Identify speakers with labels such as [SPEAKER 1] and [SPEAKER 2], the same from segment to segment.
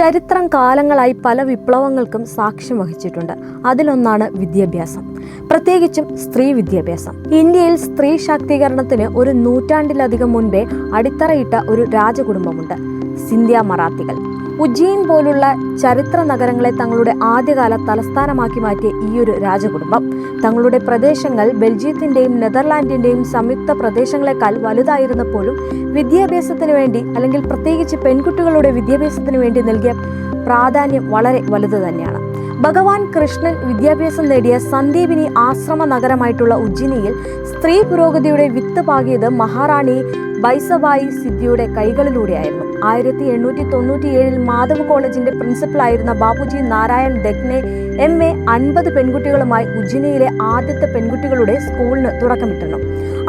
[SPEAKER 1] ചരിത്രം കാലങ്ങളായി പല വിപ്ലവങ്ങൾക്കും സാക്ഷ്യം വഹിച്ചിട്ടുണ്ട്. അതിലൊന്നാണ് വിദ്യാഭ്യാസം. പ്രത്യേകിച്ചും സ്ത്രീ വിദ്യാഭ്യാസം. ഇന്ത്യയിൽ സ്ത്രീ ശാക്തീകരണത്തിന് ഒരു നൂറ്റാണ്ടിലധികം മുൻപേ അടിത്തറയിട്ട ഒരു രാജകുടുംബമുണ്ട്. സിന്ധ്യ മറാത്തികൾ. ഉജ്ജയിൻ പോലുള്ള ചരിത്ര നഗരങ്ങളെ തങ്ങളുടെ ആദ്യകാല തലസ്ഥാനമാക്കി മാറ്റിയ ഈയൊരു രാജകുടുംബം. തങ്ങളുടെ പ്രദേശങ്ങൾ ബെൽജിയത്തിന്റെയും നെതർലാൻഡിന്റെയും സംയുക്ത പ്രദേശങ്ങളെക്കാൾ വലുതായിരുന്നപ്പോഴും വിദ്യാഭ്യാസത്തിന് വേണ്ടി അല്ലെങ്കിൽ പ്രത്യേകിച്ച് പെൺകുട്ടികളുടെ വിദ്യാഭ്യാസത്തിന് വേണ്ടി നൽകിയ പ്രാധാന്യം വളരെ വലുത് തന്നെയാണ്. ഭഗവാൻ കൃഷ്ണൻ വിദ്യാഭ്യാസം നേടിയ സന്ദീപിനി ആശ്രമ നഗരമായിട്ടുള്ള ഉജ്ജിനിയിൽ സ്ത്രീ പുരോഗതിയുടെ വിത്ത് പാകിയത് മഹാറാണി ബൈസബായി സിദ്ധിയുടെ കൈകളിലൂടെയായിരുന്നു. ആയിരത്തി എണ്ണൂറ്റി തൊണ്ണൂറ്റിയേഴിൽ മാധവ് കോളേജിന്റെ പ്രിൻസിപ്പലായിരുന്ന ബാബുജി നാരായൺ ദഗ്നെ എം എ അൻപത് പെൺകുട്ടികളുമായി ഉജ്ജിനിയിലെ ആദ്യത്തെ പെൺകുട്ടികളുടെ സ്കൂളിന് തുടക്കമിട്ടിരുന്നു.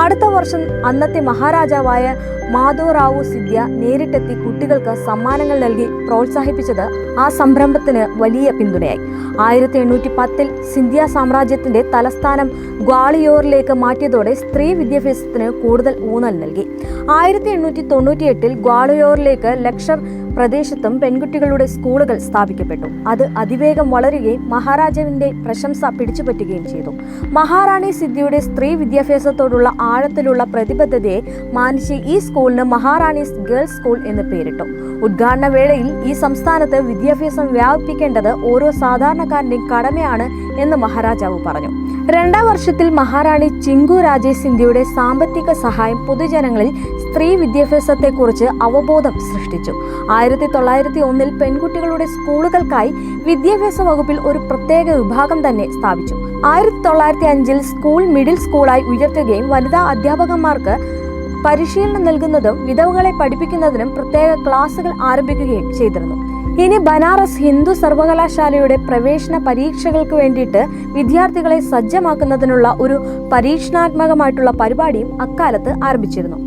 [SPEAKER 1] അടുത്ത വർഷം അന്നത്തെ മഹാരാജാവായ മാധവറാവു സിദ്ധ്യ നേരിട്ടെത്തി കുട്ടികൾക്ക് സമ്മാനങ്ങൾ നൽകി പ്രോത്സാഹിപ്പിച്ചത് ആ സംരംഭത്തിന് വലിയ പിന്തുണയായി. ആയിരത്തി എണ്ണൂറ്റി പത്തിൽ സിന്ധ്യ സാമ്രാജ്യത്തിന്റെ തലസ്ഥാനം ഗ്വാളിയോറിലേക്ക് മാറ്റിയതോടെ സ്ത്രീ വിദ്യാഭ്യാസത്തിന് കൂടുതൽ ഊന്നൽ നൽകി. ആയിരത്തി എണ്ണൂറ്റി തൊണ്ണൂറ്റിയെട്ടിൽ ഗ്വാളിയോറിലേക്ക് ലക്ഷർ പ്രദേശത്തും പെൺകുട്ടികളുടെ സ്കൂളുകൾ സ്ഥാപിക്കപ്പെട്ടു. അത് അതിവേഗം വളരുകയും മഹാരാജാവിന്റെ പ്രശംസ പിടിച്ചുപറ്റുകയും ചെയ്തു. മഹാറാണി സിദ്ധിയുടെ സ്ത്രീ വിദ്യാഭ്യാസത്തോടുള്ള ആഴത്തിലുള്ള പ്രതിബദ്ധതയെ മാനിച്ച് ഈ സ്കൂളിന് മഹാറാണി ഗേൾസ് സ്കൂൾ എന്ന് പേരിട്ടു. ഉദ്ഘാടന വേളയിൽ ഈ സംസ്ഥാനത്ത് വിദ്യാഭ്യാസം വ്യാപിപ്പിക്കേണ്ടത് ഓരോ സാധാരണക്കാരന്റെയും കടമയാണ് എന്ന് മഹാരാജാവ് പറഞ്ഞു. രണ്ടാം വർഷത്തിൽ മഹാറാണി ചിങ്കു രാജേ സിന്ധ്യയുടെ സാമ്പത്തിക സഹായം പൊതുജനങ്ങളിൽ സ്ത്രീ വിദ്യാഭ്യാസത്തെക്കുറിച്ച് അവബോധം സൃഷ്ടിച്ചു. ആയിരത്തി തൊള്ളായിരത്തി ഒന്നിൽ പെൺകുട്ടികളുടെ സ്കൂളുകൾക്കായി വിദ്യാഭ്യാസ വകുപ്പിൽ ഒരു പ്രത്യേക വിഭാഗം തന്നെ സ്ഥാപിച്ചു. ആയിരത്തി തൊള്ളായിരത്തി അഞ്ചിൽ സ്കൂൾ മിഡിൽ സ്കൂളായി ഉയർത്തുകയും വനിതാ അധ്യാപകന്മാർക്ക് പരിശീലനം നൽകുന്നതും വിധവകളെ പഠിപ്പിക്കുന്നതിനും പ്രത്യേക ക്ലാസുകൾ ആരംഭിക്കുകയും ചെയ്തിരുന്നു. ഇനി ബനാറസ് ഹിന്ദു സർവകലാശാലയുടെ പ്രവേശന പരീക്ഷകൾക്ക് വേണ്ടിയിട്ട് വിദ്യാർത്ഥികളെ സജ്ജമാക്കുന്നതിനുള്ള ഒരു പരീക്ഷണാത്മകമായിട്ടുള്ള പരിപാടിയും അക്കാലത്ത് ആരംഭിച്ചിരുന്നു.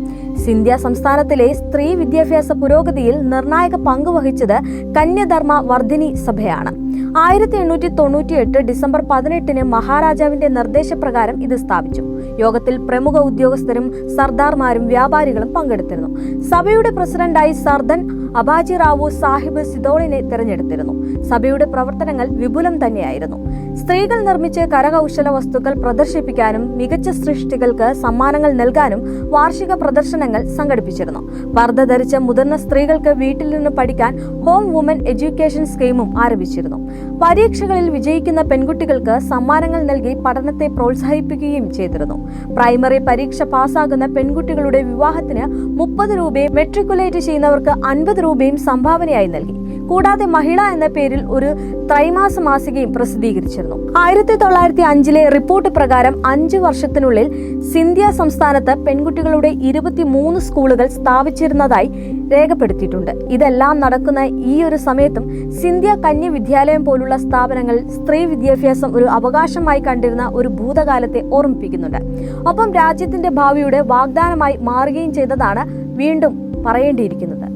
[SPEAKER 1] സിന്ധ്യ സംസ്ഥാനത്തിലെ സ്ത്രീ വിദ്യാഭ്യാസ പുരോഗതിയിൽ നിർണായക പങ്ക് വഹിച്ചത് കന്യധർമ്മ വർദ്ധിനി സഭയാണ്. ആയിരത്തി എണ്ണൂറ്റി തൊണ്ണൂറ്റി എട്ട് ഡിസംബർ പതിനെട്ടിന് മഹാരാജാവിന്റെ നിർദ്ദേശപ്രകാരം ഇത് സ്ഥാപിച്ചു. യോഗത്തിൽ പ്രമുഖ ഉദ്യോഗസ്ഥരും സർദാർമാരും വ്യാപാരികളും പങ്കെടുത്തിരുന്നു. സഭയുടെ പ്രസിഡന്റായി സർദൻ അബാജി റാവു സാഹിബ് സിദോളിനെ തിരഞ്ഞെടുത്തിരുന്നു. സഭയുടെ പ്രവർത്തനങ്ങൾ വിപുലം തന്നെയായിരുന്നു. സ്ത്രീകൾ നിർമ്മിച്ച് കരകൗശല വസ്തുക്കൾ പ്രദർശിപ്പിക്കാനും മികച്ച സൃഷ്ടികൾക്ക് സമ്മാനങ്ങൾ നൽകാനും വാർഷിക പ്രദർശനങ്ങൾ സംഘടിപ്പിച്ചിരുന്നു. പർദ്ദ ധരിച്ച മുതിർന്ന സ്ത്രീകൾക്ക് വീട്ടിൽ നിന്ന് പഠിക്കാൻ ഹോം വുമൻ എഡ്യൂക്കേഷൻ സ്കീമും ആരംഭിച്ചിരുന്നു. പരീക്ഷകളിൽ വിജയിക്കുന്ന പെൺകുട്ടികൾക്ക് സമ്മാനങ്ങൾ നൽകി പഠനത്തെ പ്രോത്സാഹിപ്പിക്കുകയും ചെയ്തിരുന്നു. പ്രൈമറി പരീക്ഷ പാസ്സാകുന്ന പെൺകുട്ടികളുടെ വിവാഹത്തിന് മുപ്പത് രൂപയും മെട്രിക്കുലേറ്റ് ചെയ്യുന്നവർക്ക് അൻപത് രൂപയും സംഭാവനയായി നൽകി. കൂടാതെ മഹിള എന്ന പേരിൽ ഒരു ത്രൈമാസ മാസികയും പ്രസിദ്ധീകരിച്ചിരുന്നു. ആയിരത്തി തൊള്ളായിരത്തി അഞ്ചിലെ റിപ്പോർട്ട് പ്രകാരം അഞ്ച് വർഷത്തിനുള്ളിൽ സിന്ധ്യ സംസ്ഥാനത്ത് പെൺകുട്ടികളുടെ ഇരുപത്തിമൂന്ന് സ്കൂളുകൾ സ്ഥാപിച്ചിരുന്നതായി രേഖപ്പെടുത്തിയിട്ടുണ്ട്. ഇതെല്ലാം നടക്കുന്ന ഈ ഒരു സമയത്തും സിന്ധ്യ കന്യ വിദ്യാലയം പോലുള്ള സ്ഥാപനങ്ങൾ സ്ത്രീ വിദ്യാഭ്യാസം ഒരു അവകാശമായി കണ്ടിരുന്ന ഒരു ഭൂതകാലത്തെ ഓർമ്മിപ്പിക്കുന്നുണ്ട്. ഒപ്പം രാജ്യത്തിന്റെ ഭാവിയുടെ വാഗ്ദാനമായി മാറുകയും ചെയ്തതാണ് വീണ്ടും പറയേണ്ടിയിരിക്കുന്നത്.